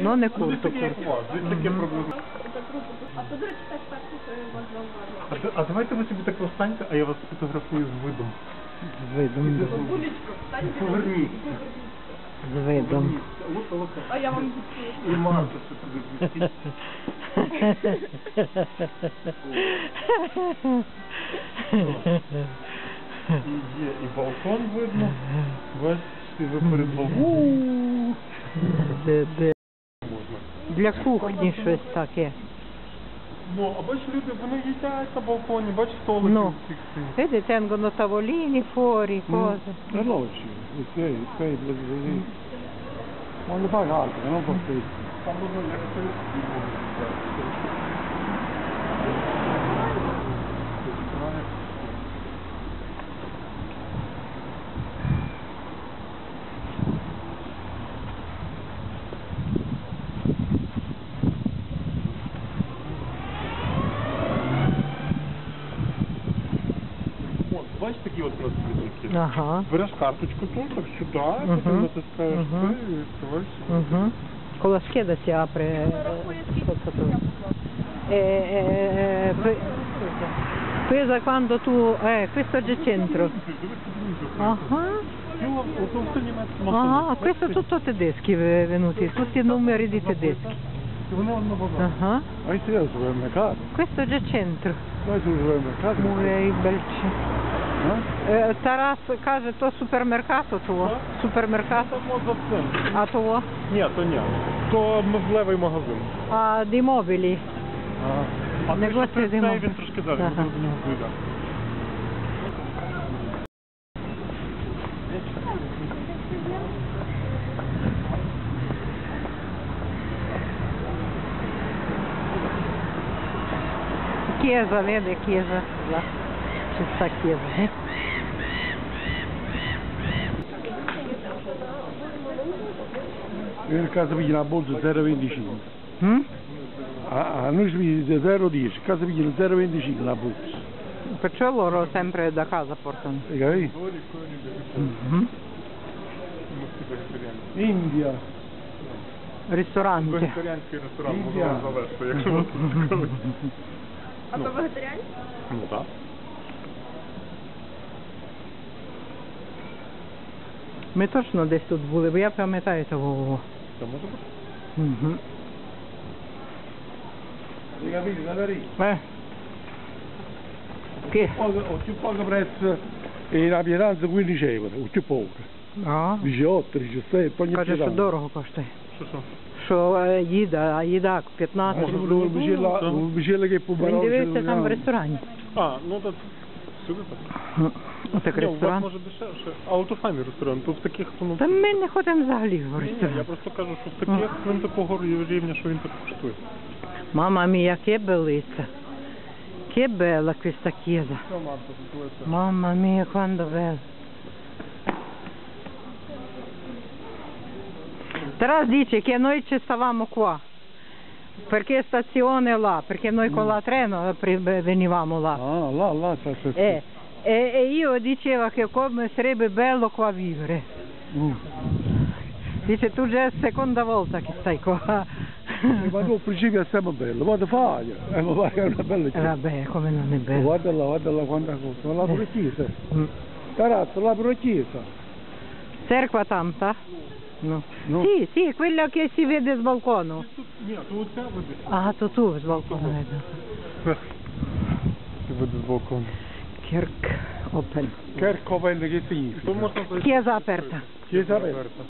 Ну не курту, курту. А давайте ви собі так встаньте, а я вас фотографую з видом. З видом. Поверніть. З видом. А я вам І манту ще туди І балкон видно. Весь ви перед балконом Де, де. Для кухні щось таке. Ну, а бачиш, люди, вони їдять на балконі, бач столики Ну. всіх цих. Vedi, tengono tavolini fuori, cose. Veloci, perché poi così. Non lo fa caldo, non fa freddo. Там можна як це От, бачиш такі от у нас придумки. Ага. Береш карточку тут, так сюди, Мгм. потім натискаєш Мгм. це і відкриваєш. Угу. Con la scheda si apre eh, sotto tu. E, eh, que- questa quando tu... Eh, questo è il centro. Ага. Ну, ото все німецьке Ага, questo tutto tedeschi ve- venuti, tutti numeri di tedeschi. Вони одно базар. Ага. Ma questo è il supermercato. Questo è già il centro. Noi sul supermercato. Мурей Бельчі. Eh? Е, Тарас каже, то супермеркато того. Супермеркато. Там от за цим. А того? Ні, то ні. То меблевий магазин. А ді мобілі. А Не те, що гості це, йдемо. цей, він трошки далі. Ага. він буде. Chiesa, vede chiesa. Là. Ci sta chiesa. eh? Io nel caso pigli una borsa 0,25. Hm? Ah, ah, noi si piglia 0,10, in caso pigliano 0,25 la borsa. Perciò loro sempre da casa portano. Hai capito? Mhm. India. Ristoranti. Вегетаріанський ресторан можна Індіана. завести, якщо ви це цікавить. А то вегетаріанці? Ну так. Ми точно десь тут були, бо я пам'ятаю того. Це може бути. Угу. Hai capito? Da lì. Eh. Che? Poco, o più poco prezzo e la pietanza 15 euro, o più poco. А, 18, 17, poi ogni каже, що pietanza. дорого коштує. Що що? Що е, їда, а їда 15. Eh, solo un bicello, un bicello che può Він дивився там в ресторані. А, ну так сюди так. Ну, так Ні, у вас ресторан. може дешевше. А от у файний ресторан, тут в таких ну, Та ми не ходимо взагалі в Ні, ні, я ресторан. просто кажу, що в таких він такого рівня, що він так коштує. Chiesa. Що, Марта, тут це? Mamma mia, quando bella. Taras dice che noi ci stavamo qua. Perché stazione là? Perché noi con la treno pri- venivamo là. Ah, là, là, sta sta- E, e, e io diceva che come sarebbe bello qua vivere. Mm. Dice tu già è la seconda volta che stai qua. Eh, Ma tu al principio è sempre bello, ti fai, eh, ma è una bella chiesa. vabbè, come non è bello. Guarda là, guarda là quanta cosa, la pure chiesa. Mm. Carazzo, la pure chiesa. Cerqua tanta? No, no. Sì, sì, è che si vede dal balcone. Ah, to tu z balkona vedo. Ti vedo z. Kirk open. Kirk open, che significa? Chiesa aperta. Chiesa aperta.